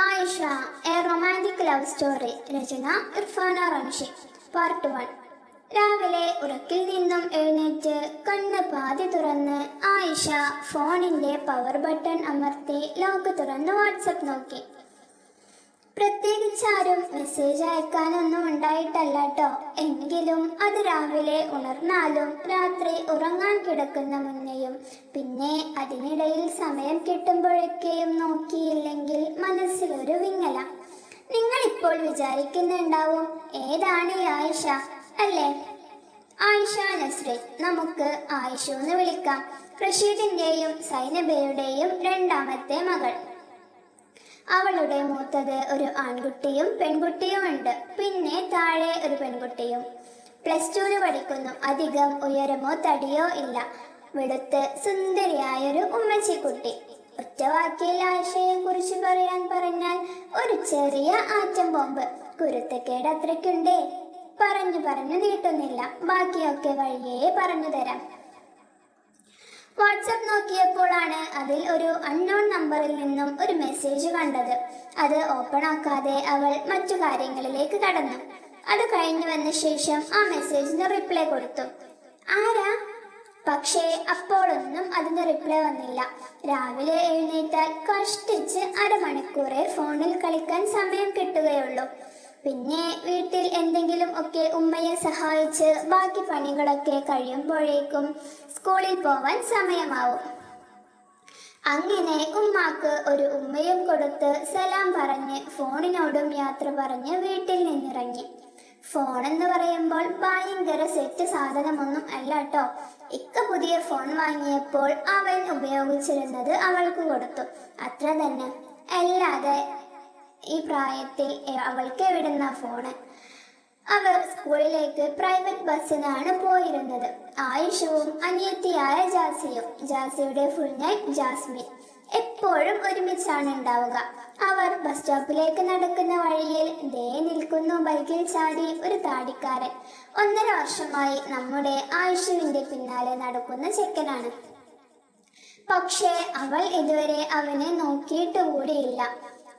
Ayisha a romantic love story Rachana Irfana Ramshi part one രാവിലെ ഉറക്കിൽ നിന്നും എഴുന്നേറ്റ് കണ്ണ് പാതി തുറന്ന് ആയിഷ ഫോണിന്റെ പവർ ബട്ടൺ അമർത്തി ലോക്ക് തുറന്ന് വാട്സപ്പ് നോക്കി. പ്രത്യേകിച്ച് ആരും മെസ്സേജ് അയക്കാനൊന്നും ഉണ്ടായിട്ടല്ല ട്ടോ. എങ്കിലും അത് രാവിലെ ഉണർന്നാലും രാത്രി ഉറങ്ങാൻ കിടക്കുന്ന മുന്നെയും പിന്നെ അതിനിടയിൽ സമയം കിട്ടുമ്പോഴൊക്കെയും നോക്കിയില്ലെങ്കിൽ മനസ്സിലൊരു വിങ്ങല. നിങ്ങൾ ഇപ്പോൾ വിചാരിക്കുന്നുണ്ടാവും ഏതാണ് ആയിഷ? അല്ലേ? ആയിഷ നസ്രി നമുക്ക് ആയിഷ എന്ന് വിളിക്കാം. റഷീദിന്റെയും സൈനബയുടെയും രണ്ടാമത്തെ മകൾ. അവളുടെ മൂത്തത് ഒരു ആൺകുട്ടിയും പെൺകുട്ടിയും ഉണ്ട്. പിന്നെ താഴെ ഒരു പെൺകുട്ടിയും. പ്ലസ് ടുവിന് പഠിക്കുന്നു. അധികം ഉയരമോ തടിയോ ഇല്ല. വെളുത്ത് സുന്ദരിയായൊരു ഉമ്മച്ചിക്കുട്ടി. ഒറ്റ വാക്കിൽ ആശയെ കുറിച്ച് പറയാൻ പറഞ്ഞാൽ ഒരു ചെറിയ ആറ്റം ബോംബ്. കുരുത്തക്കേട് അത്രയ്ക്കുണ്ടേ. പറഞ്ഞു പറഞ്ഞു നീട്ടുന്നില്ല. ബാക്കിയൊക്കെ വഴിയേ പറഞ്ഞു തരാം. വാട്സപ്പ് നോക്കിയപ്പോഴാണ് അതിൽ ഒരു അൺനോൺ നമ്പറിൽ നിന്നും ഒരു മെസ്സേജ് കണ്ടത്. അത് ഓപ്പൺ ആക്കാതെ അവൾ മറ്റു കാര്യങ്ങളിലേക്ക് കടന്നു. അത് കഴിഞ്ഞു വന്ന ശേഷം ആ മെസ്സേജിന് റിപ്ലൈ കൊടുത്തു. ആരാ? പക്ഷേ അപ്പോഴൊന്നും അതിന് റിപ്ലൈ വന്നില്ല. രാവിലെ എഴുന്നേറ്റാൽ കഷ്ടിച്ച് അരമണിക്കൂറെ ഫോണിൽ കളിക്കാൻ സമയം കിട്ടുകയുള്ളൂ. പിന്നെ വീട്ടിൽ എന്തെങ്കിലും ഒക്കെ ഉമ്മയെ സഹായിച്ച് ബാക്കി പണികളൊക്കെ കഴിയുമ്പോഴേക്കും സ്കൂളിൽ പോവാൻ സമയമാവും. അങ്ങനെ ഉമ്മാക്ക് ഒരു ഉമ്മയും കൊടുത്ത് സലാം പറഞ്ഞ് ഫോണിനോടും യാത്ര പറഞ്ഞ് വീട്ടിൽ നിന്നിറങ്ങി. ഫോൺ എന്ന് പറയുമ്പോൾ ഭയങ്കര സെറ്റ് സാധനമൊന്നും അല്ല കേട്ടോ ഇക്ക പുതിയ ഫോൺ വാങ്ങിയപ്പോൾ അവൻ ഉപയോഗിച്ചിരുന്നത് അവൾക്ക് കൊടുത്തു. അത്ര തന്നെ. അല്ലാതെ ഈ പ്രായത്തിൽ അവൾക്ക് എവിടുന്ന ഫോണ് അവർ സ്കൂളിലേക്ക് പ്രൈവറ്റ് ബസ്സിനാണ് പോയിരുന്നത്. ആയിഷവും അനിയത്തിയായ ജാസിയും ജാസിയുടെ ഫുൾ നെയിം ജാസ്മിൻ. എപ്പോഴും ഒരുമിച്ചാണ് ഉണ്ടാവുക. അവർ ബസ് സ്റ്റോപ്പിലേക്ക് നടക്കുന്ന വഴിയിൽ ദേ നിൽക്കുന്നു ബൈക്കിൽ ചാടി ഒരു താടിക്കാരൻ. ഒന്നര വർഷമായി നമ്മുടെ ആയിഷുവിന്റെ പിന്നാലെ നടക്കുന്ന ചെക്കനാണ്. പക്ഷേ അവൾ ഇതുവരെ അവനെ നോക്കിയിട്ട് കൂടിയില്ല.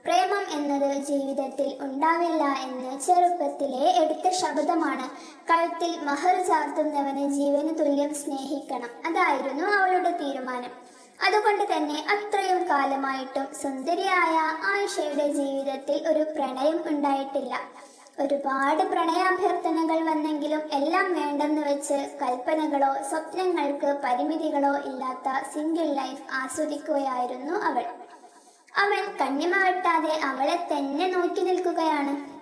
പ്രേമം എന്നത് ജീവിതത്തിൽ ഉണ്ടാവില്ല എന്ന് ചെറുപ്പത്തിലെ എടുത്ത ശബ്ദമാണ്. കഴുത്തിൽ മഹർ ചാർത്തുന്നവനെ ജീവന് തുല്യം സ്നേഹിക്കണം. അതായിരുന്നു അവളുടെ തീരുമാനം. അതുകൊണ്ട് തന്നെ അത്രയും കാലമായിട്ടും സുന്ദരിയായ ആയിഷയുടെ ജീവിതത്തിൽ ഒരു പ്രണയം ഉണ്ടായിട്ടില്ല. ഒരുപാട് പ്രണയാഭ്യർത്ഥനകൾ വന്നെങ്കിലും എല്ലാം വേണ്ടെന്ന് വെച്ച് കൽപ്പനകളോ സ്വപ്നങ്ങൾക്ക് പരിമിതികളോ ഇല്ലാത്ത സിംഗിൾ ലൈഫ് ആസ്വദിക്കുകയായിരുന്നു അവൾ. അവൻ കണ്ണിമവട്ടാതെ അവളെ തന്നെ നോക്കി നിൽക്കുകയാണ്.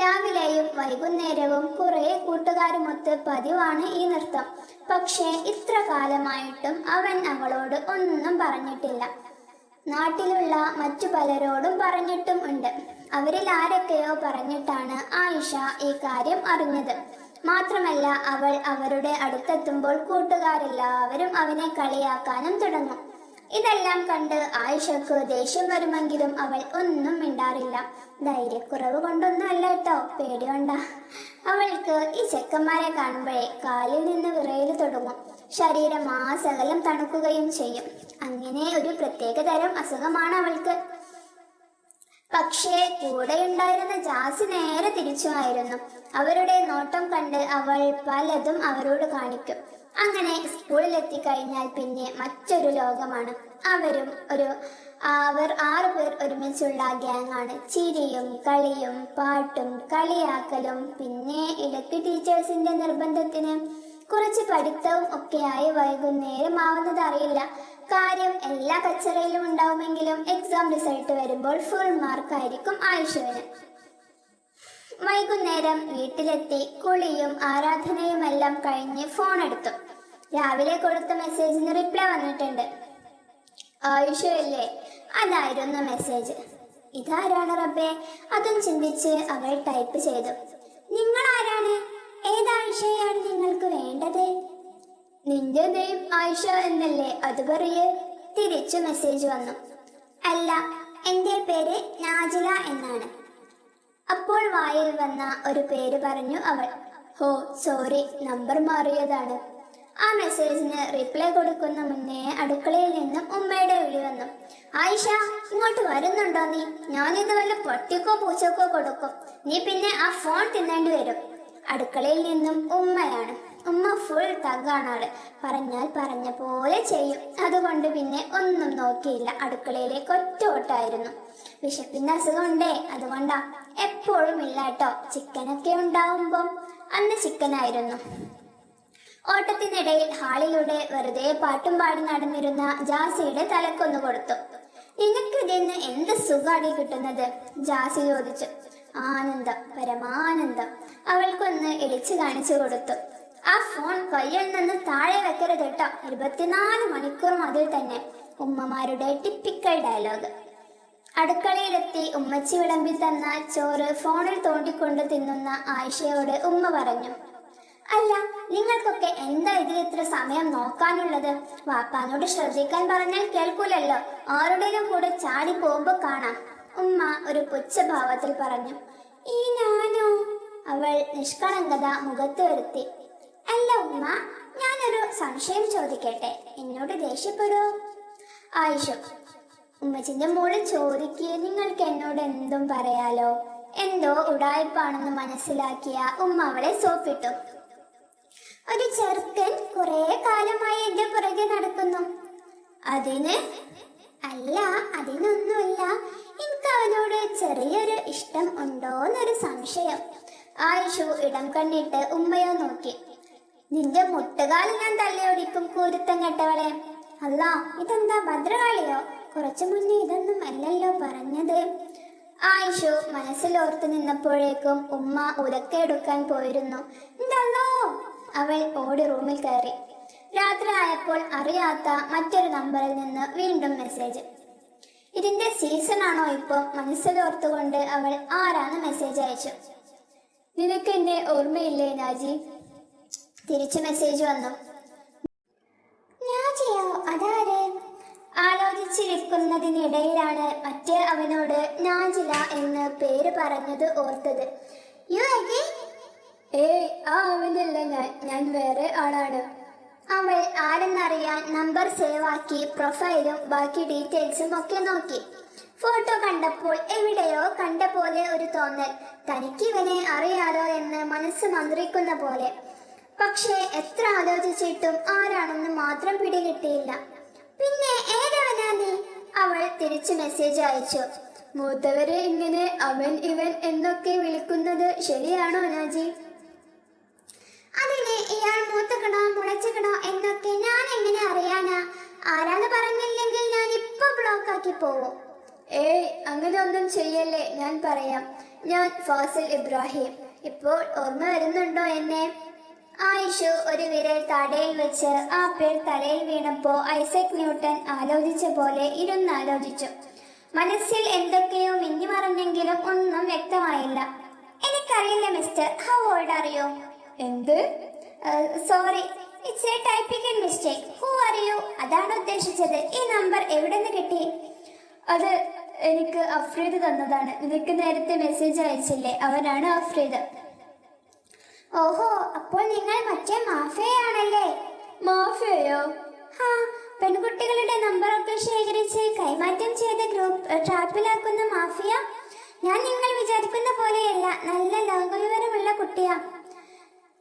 രാവിലെയും വൈകുന്നേരവും കുറെ കൂട്ടുകാരുമൊത്ത് പതിവാണ് ഈ നൃത്തം. പക്ഷേ ഇത്ര കാലമായിട്ടും അവൻ അവളോട് ഒന്നും പറഞ്ഞിട്ടില്ല. നാട്ടിലുള്ള മറ്റു പലരോടും പറഞ്ഞിട്ടും ഉണ്ട്. അവരിൽ ആരൊക്കെയോ പറഞ്ഞിട്ടാണ് ആയിഷ ഈ കാര്യം അറിഞ്ഞത്. മാത്രമല്ല അവൾ അവരുടെ അടുത്തെത്തുമ്പോൾ കൂട്ടുകാരെല്ലാവരും അവനെ കളിയാക്കാനും തുടങ്ങും. ഇതെല്ലാം കണ്ട് ആയിഷക്ക് ദേഷ്യം വരുമെങ്കിലും അവൾ ഒന്നും മിണ്ടാറില്ല. ധൈര്യക്കുറവ് കൊണ്ടൊന്നും അല്ല കേട്ടോ പേടികൊണ്ടാ അവൾക്ക് ഈ ചെക്കന്മാരെ കാണുമ്പോഴേ കാലിൽ നിന്ന് വിറയിൽ തുടങ്ങും. ശരീരം ആ സകലം തണുക്കുകയും ചെയ്യും. അങ്ങനെ ഒരു പ്രത്യേക തരം അസുഖമാണ് അവൾക്ക്. പക്ഷേ കൂടെയുണ്ടായിരുന്ന ജാസി നേരെ തിരിച്ചുമായിരുന്നു. അവരുടെ നോട്ടം കണ്ട് അവൾ പലതും അവരോട് കാണിക്കും. അങ്ങനെ സ്കൂളിലെത്തി കഴിഞ്ഞാൽ പിന്നെ മറ്റൊരു ലോകമാണ്. അവരും ഒരു അവർ ആറു പേർ ഒരുമിച്ചുള്ള ഗ്യാങ്ങാണ്. ചിരിയും കളിയും പാട്ടും കളിയാക്കലും പിന്നെ ഇടയ്ക്ക് ടീച്ചേഴ്സിന്റെ നിർബന്ധത്തിന് കുറച്ച് പഠിത്തവും ഒക്കെയായി വൈകുന്നേരം ആവുന്നത് അറിയില്ല. കാര്യം എല്ലാ കച്ചറയിലും ഉണ്ടാവുമെങ്കിലും എക്സാം റിസൾട്ട് വരുമ്പോൾ ഫുൾ മാർക്കായിരിക്കും ആയിഷുവിന്. വൈകുന്നേരം വീട്ടിലെത്തി കുളിയും ആരാധനയുമെല്ലാം കഴിഞ്ഞ് ഫോൺ എടുത്തു. രാവിലെ കൊടുത്ത മെസ്സേജിന് റിപ്ലൈ വന്നിട്ടുണ്ട്. ആയുഷല്ലേ അതായിരുന്നു മെസ്സേജ് ഇതാരാണ് റബ്ബേ? അതും ചിന്തിച്ച് അവൾ ടൈപ്പ് ചെയ്തു. നിങ്ങൾ ആരാണ്? ഏതായിഷയാണ് നിങ്ങൾക്ക് വേണ്ടത്? നിന്റെ നെയിം ആയിഷ എന്നല്ലേ? അത് പറയേ. തിരിച്ചു മെസ്സേജ് വന്നു. അല്ല എന്റെ പേര് നാജില എന്നാണ്. അപ്പോൾ വായിൽ വന്ന ഒരു പേര് പറഞ്ഞു അവൾ. ഹോ സോറി നമ്പർ മാറിയതാണ്. ആ മെസ്സേജിന് റിപ്ലൈ കൊടുക്കുന്ന മുന്നേ അടുക്കളയിൽ നിന്നും ഉമ്മയുടെ വിളി വന്നു. ആയിഷ ഇങ്ങോട്ട് വരുന്നുണ്ടോ നീ? ഞാനിത് വല്ല പട്ടിക്കോ പൂച്ചക്കോ കൊടുക്കും. നീ പിന്നെ ആ ഫോൺ തിന്നേണ്ടി വരും. അടുക്കളയിൽ നിന്നും ഉമ്മയാണ്. ഉമ്മ ഫുൾ തഗ്ഗാണ് ആൾ. പറഞ്ഞാൽ പറഞ്ഞ പോലെ ചെയ്യും. അതുകൊണ്ട് പിന്നെ ഒന്നും നോക്കിയില്ല. അടുക്കളയിലേക്ക് ഒറ്റ ഓട്ടായിരുന്നു വിശപ്പിന്റെ അസുഖമുണ്ടേ. അതുകൊണ്ടാ എപ്പോഴും ഇല്ല കേട്ടോ. ചിക്കനൊക്കെ ഉണ്ടാവുമ്പം അന്ന് ചിക്കനായിരുന്നു. ഓട്ടത്തിനിടയിൽ ഹാളിലൂടെ വെറുതെ പാട്ടും പാടി നടന്നിരുന്ന ജാസിയുടെ തലക്കൊന്നു കൊടുത്തു. നിനക്ക് ഇതിന്ന് എന്ത് സുഖാടി കിട്ടുന്നത്? ജാസി ചോദിച്ചു. ആനന്ദം പരമാനന്ദം. അവൾക്കൊന്ന് ഇടിച്ചു കാണിച്ചു കൊടുത്തു. ആ ഫോൺ കയ്യിൽ നിന്ന് താഴെ വെക്കരുത് കേട്ടോ. ഇരുപത്തിനാല് മണിക്കൂർ അതിൽ തന്നെ. ഉമ്മമാരുടെ ടിപ്പിക്കൽ ഡയലോഗ് അടുക്കളയിലെത്തി ഉമ്മച്ചി വിളമ്പി തന്ന ചോറ് ഫോണിൽ തോണ്ടിക്കൊണ്ട് തിന്നുന്ന ആയിഷയോട് ഉമ്മ പറഞ്ഞു അല്ല നിങ്ങൾക്കൊക്കെ എന്താ ഇതിൽ ഇത്ര സമയം നോക്കാനുള്ളത്? വാപ്പാനോട് ശ്രദ്ധിക്കാൻ പറഞ്ഞാൽ കേൾക്കൂലല്ലോ. ആരുടെയും കൂടെ ചാടി പോകുമ്പോ കാണാം. ഉമ്മ ഒരു പുച്ഛഭാവത്തിൽ പറഞ്ഞു ഈ ഞാനോ? അവൾ നിഷ്കളങ്കത മുഖത്ത് വരുത്തി. അല്ല ഉമ്മ ഞാനൊരു സംശയം ചോദിക്കട്ടെ? എന്നോട് ദേഷ്യപ്പെടോ. ആയിഷു ഉമ്മച്ചിന്റെ മോൾ ചോദിക്കുക നിങ്ങൾക്ക് എന്നോട് എന്തും പറയാലോ? എന്തോ ഉടായ്പാണെന്ന് മനസ്സിലാക്കിയ ഉമ്മ അവളെ സോപ്പിട്ടു. ഒരു ചെറുക്കൻ കുറെ കാലമായി എന്റെ പുറകെ നടക്കുന്നു. അതിന്? അല്ല അതിനൊന്നുമില്ല. എനിക്ക് അവനോട് ചെറിയൊരു ഇഷ്ടം ഉണ്ടോന്നൊരു സംശയം. ആയിഷു ഇടം കണ്ടിട്ട് ഉമ്മയോ നോക്കി. നിന്റെ മുട്ടുകാൽ ഞാൻ തള്ളിയൊടിക്കും കൂരുത്തം കെട്ടവളെ. അല്ല ഇതെന്താ ഭദ്രകാളിയോ? കുറച്ചു മുന്നേ ഇതൊന്നും അല്ലല്ലോ പറഞ്ഞത്. ആയിഷു മനസ്സിലോർത്ത് നിന്നപ്പോഴേക്കും ഉമ്മ ഉലക്കെടുക്കാൻ പോയിരുന്നു. എന്തല്ലോ അവൾ ഓടി റൂമിൽ കയറി. രാത്രി ആയപ്പോൾ അറിയാത്ത മറ്റൊരു നമ്പറിൽ നിന്ന് വീണ്ടും മെസ്സേജ്. ഇതിന്റെ സീസൺ ആണോ ഇപ്പൊ? മനസ്സിലോർത്തുകൊണ്ട് അവൾ ആരാണ് മെസ്സേജ് അയച്ചു നിനക്ക് എന്നെ ഓർമ്മയില്ലേ നാജി? തിരിച്ചു മെസ്സേജ് വന്നു. ഞാൻ നാജിയോ അതാര്? ആലോചിച്ചിരിക്കുന്നതിനിടയിലാണ് മറ്റേ അവനോട് നാജില എന്ന് പേര് പറഞ്ഞത് ഓർത്തത്. യു അഗി ഏയ് ആ അവനല്ല ഞാൻ. ഞാൻ വേറെ ആളാണ്. അവൾ ആരെന്നറിയാൻ നമ്പർ സേവ് ആക്കി പ്രൊഫൈലും ബാക്കി ഡീറ്റെയിൽസും ഒക്കെ നോക്കി. ഫോട്ടോ കണ്ടപ്പോൾ എവിടെയോ കണ്ട പോലെ ഒരു തോന്നൽ. തനിക്ക് ഇവനെ അറിയാലോ എന്ന് മനസ്സ് മന്ത്രിക്കുന്ന പോലെ. പക്ഷേ എത്ര ആലോചിച്ചിട്ടും ആരാണെന്ന് മാത്രം പിടികിട്ടിയില്ല. പിന്നെ ഏതവനാ നീ? അവൾ തിരിച്ചു മെസ്സേജ് അയച്ചു. മൂത്തവരെ ഇങ്ങനെ അവൻ ഇവൻ എന്നൊക്കെ വിളിക്കുന്നത് ശരിയാണോ നാജി? അതിന് ഇയാൾ മൂത്തക്കണോ മുളച്ചക്കണോ എന്നൊക്കെ ഞാൻ എങ്ങനെ അറിയാനാ? ആരാന്ന് പറഞ്ഞില്ലെങ്കിൽ ഞാൻ ഇപ്പൊ ബ്ലോക്ക് ആക്കി പോവും ഏയ് അങ്ങനെ ഒന്നും ചെയ്യല്ലേ ഞാൻ പറയാം. ഞാൻ ഫാസിൽ ഇബ്രാഹിം. ഇപ്പോൾ ഓർമ്മ വരുന്നുണ്ടോ എന്നെ? ആയിഷു ഒരു വിരൽ താടയിൽ വെച്ച് ആ പേർ തലയിൽ വീണപ്പോ ഐസക് ന്യൂട്ടൻ ആലോചിച്ച പോലെ ഇരുന്നാലോചിച്ചു. മനസ്സിൽ എന്തൊക്കെയോ മിന്നി മറഞ്ഞെങ്കിലും ഒന്നും വ്യക്തമായില്ല. എനിക്കറിയില്ല മിസ്റ്റർ. ഹൗ ഓൾഡ് അറിയോ എന്ത്? Sorry. It's a typical mistake who അറിയൂ അതാണ് ഉദ്ദേശിച്ചത്. ഈ നമ്പർ എവിടെ നിന്ന് കിട്ടി? അത് എനിക്ക് അഫ്രീദ് തന്നതാണ്. നിനക്ക് നേരത്തെ മെസ്സേജ് അയച്ചില്ലേ? അവനാണ് അഫ്രീദ്. ഓഹോ അപ്പോൾ നിങ്ങൾ മറ്റേ മാഫിയയാണല്ലേ? മാഫിയയോ? ഹാ പെൺകുട്ടികളുടെ നമ്പറൊക്കെ ശേഖരിച്ച് കൈമാറ്റം ചെയ്ത ഗ്രൂപ്പ് ട്രാപ്പിലാക്കുന്ന മാഫിയ? ഞാൻ നിങ്ങൾ വിചാരിക്കുന്ന പോലെയല്ല നല്ല ലോകവിവരമുള്ള കുട്ടിയാ.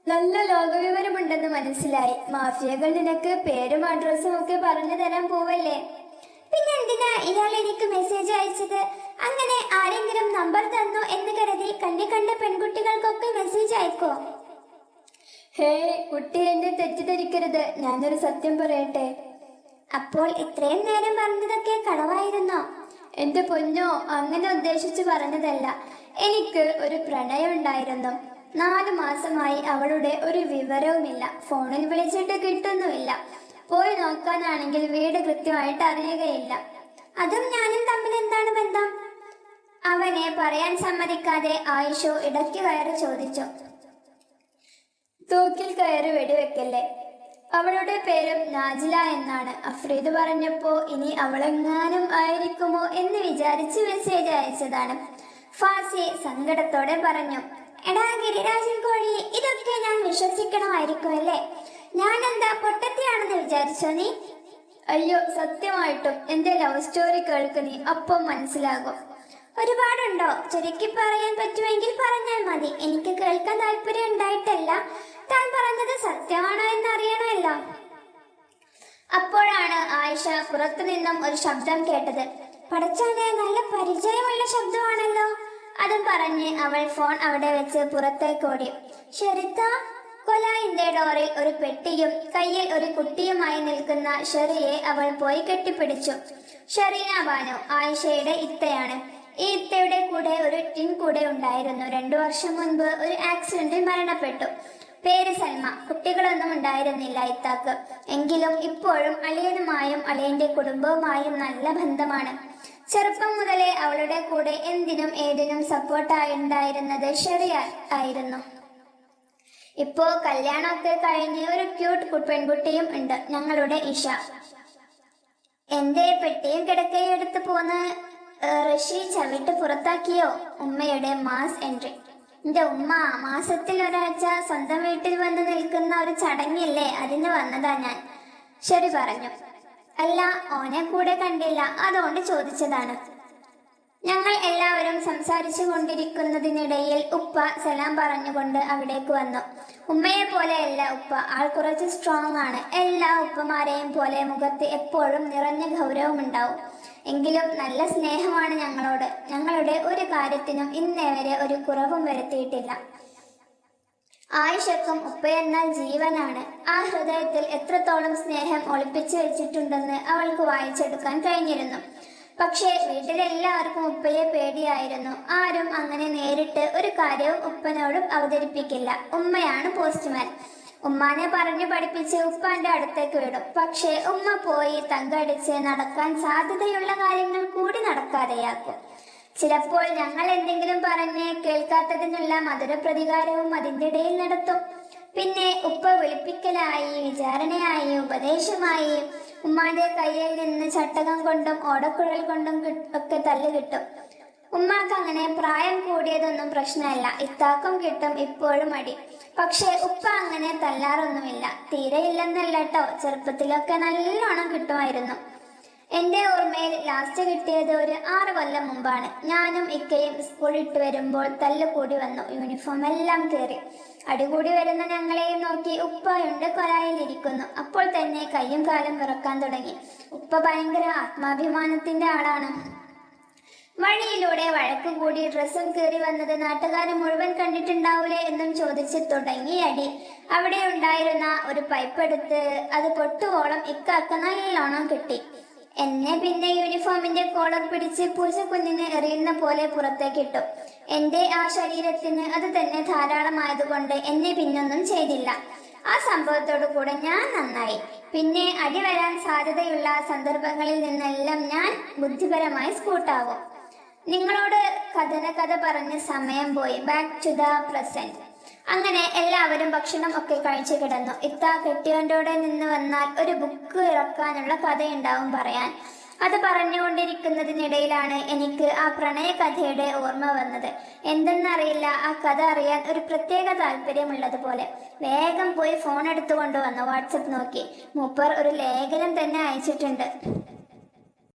നല്ല ലോകവിവരമുണ്ടെന്ന് മനസ്സിലായി. മാഫിയകൾ നിനക്ക് പേരും അഡ്രസ്സും ഒക്കെ പറഞ്ഞു തരാൻ പോവല്ലേ? പിന്നെ എന്തിനാ ഇയാൾ എനിക്ക് മെസ്സേജ് അയച്ചത്? അങ്ങനെ ആരെങ്കിലും നമ്പർ തന്നു എന്ന് കരുതി കണ്ണി കണ്ട പെൺകുട്ടികൾക്കൊക്കെ മെസ്സേജ് അയക്കോ ഹേ കുട്ടി എന്നെ തെറ്റിദ്ധരിക്കരുത്. ഞാനൊരു സത്യം പറയട്ടെ. അപ്പോൾ ഇത്രയും നേരം പറഞ്ഞതൊക്കെ കളവായിരുന്നോ എന്റെ പൊന്നോ അങ്ങനെ ഉദ്ദേശിച്ചു പറഞ്ഞതല്ല. എനിക്ക് ഒരു പ്രണയം ഉണ്ടായിരുന്നു നാല് മാസമായി അവളുടെ ഒരു വിവരവുമില്ല. ഫോണിൽ വിളിച്ചിട്ട് കിട്ടുന്നുമില്ല. പോയി നോക്കാനാണെങ്കിൽ വീട് കൃത്യമായിട്ട് അറിയുകയില്ല. അതും ഞാനും തമ്മിൽ എന്താണ് ബന്ധം? അവനെ പറയാൻ സമ്മതിക്കാതെ ആയിഷോ ഇടയ്ക്ക് കയറി ചോദിച്ചു. തൂക്കിൽ കയറി വെടിവെക്കല്ലേ? അവളുടെ പേരും നാജില എന്നാണ്. അഫ്രീദ് പറഞ്ഞപ്പോ ഇനി അവളെങ്ങാനും ആയിരിക്കുമോ എന്ന് വിചാരിച്ച് മെസ്സേജ് അയച്ചതാണ്. ഫാസി സങ്കടത്തോടെ പറഞ്ഞു എടാ ഗിരിരാജൻ കോഴി ഇതൊക്കെ ഞാൻ വിശ്വസിക്കണമായിരിക്കും അല്ലേ? ഞാൻ എന്താ പൊട്ടത്തിയാണെന്ന് വിചാരിച്ചോ നീ? അയ്യോ സത്യമായിട്ടും. എന്റെ ലവ് സ്റ്റോറി കേൾക്ക് നീ അപ്പം മനസ്സിലാകും. ഒരുപാടുണ്ടോ? ചുരുക്കി പറയാൻ പറ്റുമെങ്കിൽ പറഞ്ഞാൽ മതി. എനിക്ക് കേൾക്കാൻ താല്പര്യം ഉണ്ടായിട്ടല്ല. താൻ പറഞ്ഞത് സത്യമാണോ എന്ന് അറിയണമല്ല. അപ്പോഴാണ് ആയിഷ പുറത്തു നിന്നും ഒരു ശബ്ദം കേട്ടത്. പടച്ചാനെ നല്ല പരിചയമുള്ള ശബ്ദമാണല്ലോ അതും പറഞ്ഞ് അവൾ ഫോൺ അവിടെ വെച്ച് പുറത്തേക്ക് ഓടി. ഷെറിത്ത കൊലായിന്റെ ഡോറിൽ ഒരു പെട്ടിയും കയ്യിൽ ഒരു കുട്ടിയുമായി നിൽക്കുന്ന ഷെറിയെ അവൾ പോയി കെട്ടിപ്പിടിച്ചു. ഷെറീന ബാനു ആയിഷയുടെ ഇത്തയാണ്. ഈ ഇത്തയുടെ കൂടെ ഒരു ടിൻ കൂടെ ഉണ്ടായിരുന്നു. രണ്ടു വർഷം മുൻപ് ഒരു ആക്സിഡന്റിൽ മരണപ്പെട്ടു. പേര് സൽമ. കുട്ടികളൊന്നും ഉണ്ടായിരുന്നില്ല ഇത്താക്ക്. എങ്കിലും ഇപ്പോഴും അളിയനുമായും അളിയന്റെ കുടുംബവുമായും നല്ല ബന്ധമാണ്. ചെറുപ്പം മുതലേ അവളുടെ കൂടെ എന്തിനും ഏതിനും സപ്പോർട്ടായി ഉണ്ടായിരുന്നത് ഷെറിയ ആയിരുന്നു. ഇപ്പോ കല്യാണമൊക്കെ കഴിഞ്ഞ് ഒരു ക്യൂട്ട് പെൺകുട്ടിയും ഉണ്ട്. ഞങ്ങളുടെ ഇഷ. എന്റെ പെട്ടിയും കിടക്കയും എടുത്തു പോന്ന് ഋഷി ചവിട്ട് പുറത്താക്കിയോ? ഉമ്മയുടെ മാസ് എൻട്രി എന്റെ ഉമ്മ മാസത്തിൽ ഒരാഴ്ച സ്വന്തം വീട്ടിൽ വന്ന് നിൽക്കുന്ന ഒരു ചടങ്ങില്ലേ? അതിന് വന്നതാ ഞാൻ. ശരി പറഞ്ഞു. അല്ല ഓനെ കൂടെ കണ്ടില്ല. അതുകൊണ്ട് ചോദിച്ചതാണ്. ഞങ്ങൾ എല്ലാവരും സംസാരിച്ചു കൊണ്ടിരിക്കുന്നതിനിടയിൽ ഉപ്പ സലാം പറഞ്ഞുകൊണ്ട് അവിടേക്ക് വന്നു. ഉമ്മയെ പോലെയല്ല ഉപ്പ. ആൾ കുറച്ച് സ്ട്രോങ് ആണ്. എല്ലാ ഉപ്പമാരെയും പോലെ മുഖത്ത് എപ്പോഴും നിറഞ്ഞ ഗൗരവമുണ്ടാവും. എങ്കിലും നല്ല സ്നേഹമാണ് ഞങ്ങളോട്. ഞങ്ങളുടെ ഒരു കാര്യത്തിനും ഇന്നേ വരെ ഒരു കുറവും വരുത്തിയിട്ടില്ല. ആയിഷക്കും ഉപ്പയെന്നാൽ ജീവനാണ്. ആ ഹൃദയത്തിൽ എത്രത്തോളം സ്നേഹം ഒളിപ്പിച്ചു വെച്ചിട്ടുണ്ടെന്ന് അവൾക്ക് വായിച്ചെടുക്കാൻ കഴിഞ്ഞിരുന്നു. പക്ഷേ വീട്ടിലെല്ലാവർക്കും ഉപ്പയെ പേടിയായിരുന്നു. ആരും അങ്ങനെ നേരിട്ട് ഒരു കാര്യവും ഉപ്പനോടും അവതരിപ്പിക്കില്ല. ഉമ്മയാണ് പോസ്റ്റ്മാൻ. ഉമ്മാനെ പറഞ്ഞു പഠിപ്പിച്ച് ഉപ്പാന്റെ അടുത്തേക്ക് വിടും. പക്ഷേ ഉമ്മ പോയി തങ്കടിച്ച് നടക്കാൻ സാധ്യതയുള്ള കാര്യങ്ങൾ കൂടി നടക്കാതെയാക്കും. ചിലപ്പോൾ ഞങ്ങൾ എന്തെങ്കിലും പറഞ്ഞ് കേൾക്കാത്തതിനുള്ള മധുര പ്രതികാരവും അതിന്റെ ഇടയിൽ നടത്തും. പിന്നെ ഉപ്പ വിളിപ്പിക്കലായി വിചാരണയായി ഉപദേശമായി ഉമ്മാന്റെ കയ്യിൽ നിന്ന് ചട്ടകം കൊണ്ടും ഓടക്കുഴൽ കൊണ്ടും ഒക്കെ തല്ല് കിട്ടും ഉമ്മാക്ക് അങ്ങനെ പ്രായം കൂടിയതൊന്നും പ്രശ്നമല്ല. ഇത്താക്കും കിട്ടും ഇപ്പോഴും അടി. പക്ഷെ ഉപ്പ അങ്ങനെ തല്ലാറൊന്നുമില്ല. തീരെ ഇല്ലെന്നല്ല കേട്ടോ ചെറുപ്പത്തിലൊക്കെ നല്ലോണം കിട്ടുമായിരുന്നു. എന്റെ ഓർമ്മയിൽ ലാസ്റ്റ് കിട്ടിയത് ഒരു ആറ് കൊല്ലം മുമ്പാണ്. ഞാനും ഇക്കയും സ്കൂളിട്ട് വരുമ്പോൾ തല്ല് കൂടി വന്നു. യൂണിഫോം എല്ലാം കയറി. അടികൂടി വരുന്ന ഞങ്ങളെയും നോക്കി ഉപ്പയുണ്ട് കൊലായിലിരിക്കുന്നു. അപ്പോൾ തന്നെ കയ്യും കാലും വിറക്കാൻ തുടങ്ങി. ഉപ്പ ഭയങ്കര ആത്മാഭിമാനത്തിന്റെ ആളാണ്. വഴിയിലൂടെ വഴക്ക് കൂടി ഡ്രസ്സും കയറി വന്നത് നാട്ടുകാർ മുഴുവൻ കണ്ടിട്ടുണ്ടാവൂലേ എന്നും ചോദിച്ചു തുടങ്ങി അടി. അവിടെ ഉണ്ടായിരുന്ന ഒരു പൈപ്പ് എടുത്ത് അത് പൊട്ടുവോളം ഇക്കാക്ക നല്ലോണം കിട്ടി. എന്നെ പിന്നെ യൂണിഫോമിന്റെ കോളർ പിടിച്ച് പൂച്ചക്കുഞ്ഞിനെ എറിയുന്ന പോലെ പുറത്തേക്കിട്ടു എന്റെ ആ ശരീരത്തിന് അത് തന്നെ ധാരാളമായതുകൊണ്ട് എന്നെ പിന്നൊന്നും ചെയ്തില്ല. ആ സംഭവത്തോടു കൂടെ ഞാൻ നന്നായി. പിന്നെ അടി വരാൻ സാധ്യതയുള്ള സന്ദർഭങ്ങളിൽ നിന്നെല്ലാം ഞാൻ ബുദ്ധിപരമായി സ്കൂട്ടാവും. നിങ്ങളോട് കഥന കഥ പറഞ്ഞ് സമയം പോയി. ബാക്ക് ടു ദ പ്രസന്റ് അങ്ങനെ എല്ലാവരും ഭക്ഷണം ഒക്കെ കഴിച്ചു കിടന്നു. ഇത്ത കെട്ടിയവന്റെ നിന്ന് വന്നാൽ ഒരു ബുക്ക് ഇറക്കാനുള്ള കഥയുണ്ടാവും പറയാൻ. അത് പറഞ്ഞുകൊണ്ടിരിക്കുന്നതിനിടയിലാണ് എനിക്ക് ആ പ്രണയ കഥയുടെ ഓർമ്മ വന്നത്. എന്തെന്നറിയില്ല ആ കഥ അറിയാൻ ഒരു പ്രത്യേക താല്പര്യമുള്ളതുപോലെ. വേഗം പോയി ഫോൺ എടുത്തുകൊണ്ട് വന്നു. വാട്സപ്പ് നോക്കി. മൂപ്പർ ഒരു ലേഖനം തന്നെ അയച്ചിട്ടുണ്ട്.